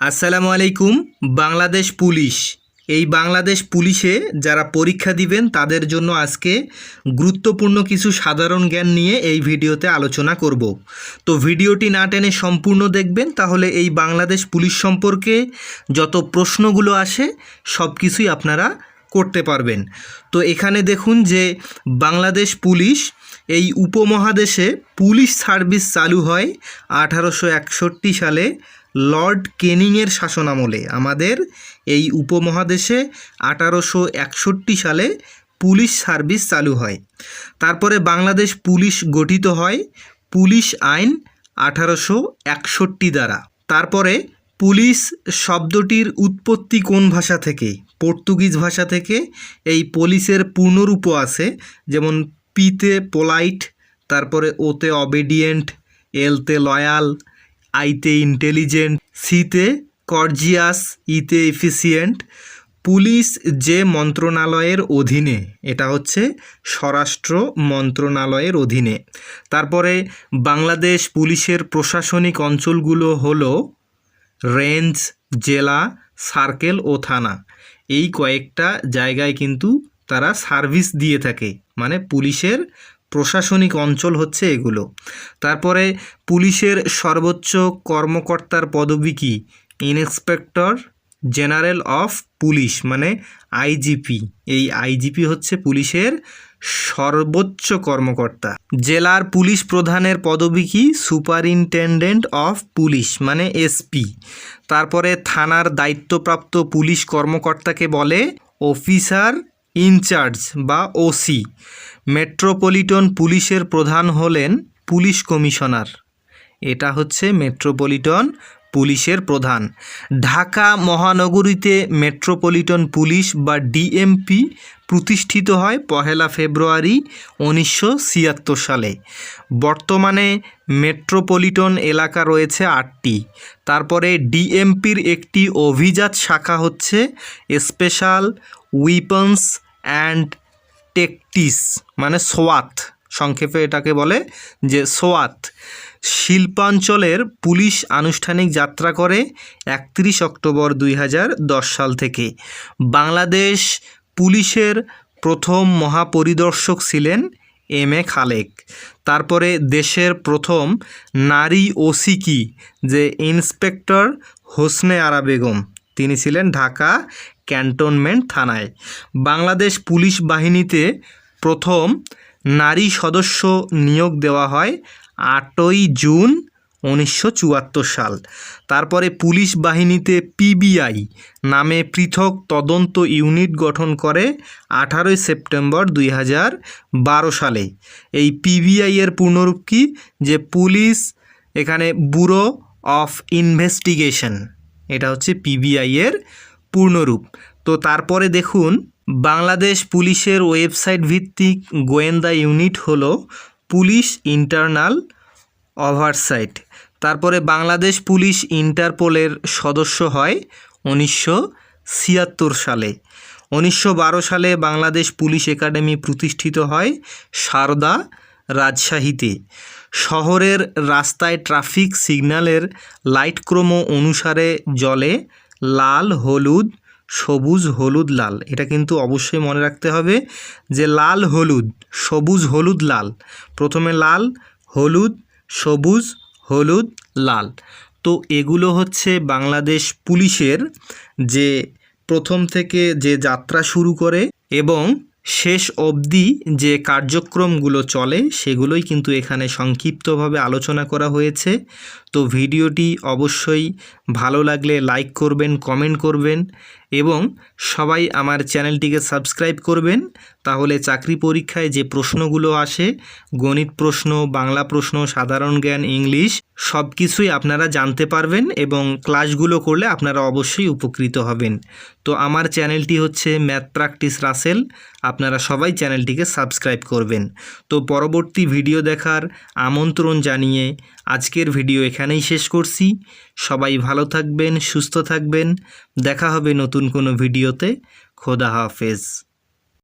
আসসালামু আলাইকুম, বাংলাদেশ পুলিশ। এই বাংলাদেশ পুলিশে যারা পরীক্ষা দিবেন, তাদের জন্য আজকে গুরুত্বপূর্ণ কিছু সাধারণ জ্ঞান নিয়ে এই ভিডিওতে আলোচনা করব। তো ভিডিওটি না টেনে সম্পূর্ণ দেখবেন, তাহলে এই বাংলাদেশ পুলিশ সম্পর্কে যত প্রশ্নগুলো আসে, সব কিছুই আপনারা করতে পারবেন। তো এখানে দেখুন যে বাংলাদেশ পুলিশ এই উপমহাদেশে পুলিশ সার্ভিস চালু হয় আঠারোশো একষট্টি সালে লর্ড কেনিংয়ের শাসনামলে আমাদের এই উপমহাদেশে আঠারোশো একষট্টি সালে পুলিশ সার্ভিস চালু হয়। তারপরে বাংলাদেশ পুলিশ গঠিত হয় পুলিশ আইন আঠারোশো একষট্টি দ্বারা। তারপরে পুলিশ শব্দটির উৎপত্তি কোন ভাষা থেকে? পর্তুগিজ ভাষা থেকে। এই পুলিশের পূর্ণরূপও আছে, যেমন পিতে পোলাইট, তারপরে ওতে অবেডিয়েন্ট এলতে লয়াল আইতে ইন্টেলিজেন্ট, সিতে কর্জিয়াস, ইতে এফিসিয়েন্ট, পুলিশ যে মন্ত্রণালয়ের অধীনে, এটা হচ্ছে স্বরাষ্ট্র মন্ত্রণালয়ের অধীনে। তারপরে বাংলাদেশ পুলিশের প্রশাসনিক অঞ্চলগুলো হলো রেঞ্জ, জেলা, সার্কেল ও থানা। এই কয়েকটা জায়গায় কিন্তু তারা সার্ভিস দিয়ে থাকে মানে পুলিশের প্রশাসনিক অঞ্চল হচ্ছে এগুলো। তারপরে পুলিশের সর্বোচ্চ কর্মকর্তার পদবি কি? ইন্সপেক্টর জেনারেল অফ পুলিশ মানে আইজিপি। এই আইজিপি হচ্ছে পুলিশের সর্বোচ্চ কর্মকর্তা। জেলার পুলিশ প্রধানের পদবি কি? সুপারিনটেন্ডেন্ট অফ পুলিশ মানে এসপি। তারপরে থানার দায়িত্বপ্রাপ্ত পুলিশ কর্মকর্তাকে বলে অফিসার ইনচার্জ বা ওসি। মেট্রোপলিটন পুলিশের প্রধান হলেন পুলিশ কমিশনার। এটা হচ্ছে মেট্রোপলিটন পুলিশের প্রধান। ঢাকা মহানগরীতে মেট্রোপলিটন পুলিশ বা ডিএমপি প্রতিষ্ঠিত হয় পহেলা ফেব্রুয়ারি উনিশশো ছিয়াত্তর সালে। বর্তমানে মেট্রোপলিটন এলাকা রয়েছে আটটি। তারপরে ডিএমপির একটি অভিজাত শাখা হচ্ছে স্পেশাল উইপন্স অ্যান্ড টেকটিস মানে সোয়াত, সংক্ষেপে এটাকে বলে যে সোয়াত। শিল্পাঞ্চলের পুলিশ আনুষ্ঠানিক যাত্রা করে একত্রিশ অক্টোবর দুই হাজার দশ সাল থেকে। বাংলাদেশ পুলিশের প্রথম মহাপরিদর্শক ছিলেন এম এ খালেক। তারপরে দেশের প্রথম নারী ওসি কি? যে ইন্সপেক্টর হোসনে আরা বেগম। তিনি ছিলেন ঢাকা ক্যান্টনমেন্ট থানায়। বাংলাদেশ পুলিশ বাহিনীতে প্রথম নারী সদস্য নিয়োগ দেওয়া হয় আটই জুন উনিশশো চুয়াত্তর সাল। তারপরে পুলিশ বাহিনীতে পিবিআই নামে পৃথক তদন্ত ইউনিট গঠন করে আঠারোই সেপ্টেম্বর দুই হাজার বারো সালে। এই পিবিআই এর পূর্ণরূপ কি? যে পুলিশ এখানে ব্যুরো অফ ইনভেস্টিগেশন। এটা হচ্ছে পিবিআই এর পূর্ণরূপ। তো তারপরে দেখুন, বাংলাদেশ পুলিশের ওয়েবসাইট ভিত্তিক গোয়েন্দা ইউনিট হলো পুলিশ ইন্টারনাল ওভারসাইট। তারপরে বাংলাদেশ পুলিশ ইন্টারপোলের সদস্য হয় উনিশশো ছিয়াত্তর সালে। উনিশশো বারো সালে বাংলাদেশ পুলিশ একাডেমি প্রতিষ্ঠিত হয় সারদা রাজশাহীতে। শহরের রাস্তায় ট্রাফিক সিগন্যালের লাইট ক্রম অনুসারে জলে লাল, হলুদ, সবুজ, হলুদ, লাল। এটা কিন্তু অবশ্যই মনে রাখতে হবে যে লাল, হলুদ, সবুজ, হলুদ, লাল। প্রথমে লাল, হলুদ, সবুজ, হলুদ, লাল। তো এগুলো হচ্ছে বাংলাদেশ পুলিশের যে প্রথম থেকে যে যাত্রা শুরু করে এবং শেষ অবধি যে কার্যক্রমগুলো চলে সেগুলোই কিন্তু এখানে সংক্ষিপ্তভাবে আলোচনা করা হয়েছে। তো ভিডিওটি অবশ্যই ভালো লাগলে লাইক করবেন, কমেন্ট করবেন এবং সবাই আমার চ্যানেলটিকে সাবস্ক্রাইব করবেন। তাহলে চাকরি পরীক্ষায় যে প্রশ্নগুলো আসে, গণিত প্রশ্ন, বাংলা প্রশ্ন, সাধারণ জ্ঞান, ইংলিশ সব কিছুই আপনারা জানতে পারবেন এবং ক্লাসগুলো করলে আপনারা অবশ্যই উপকৃত হবেন। তো আমার চ্যানেলটি হচ্ছে ম্যাথ প্র্যাকটিস রাসেল, আপনারা সবাই চ্যানেলটিকে সাবস্ক্রাইব করবেন। তো পরবর্তী ভিডিও দেখার আমন্ত্রণ জানিয়ে আজকের ভিডিও এখানেই শেষ করছি। সবাই ভালো থাকবেন, সুস্থ থাকবেন। দেখা হবে নতুন কোনো ভিডিওতে। খোদা হাফেজ।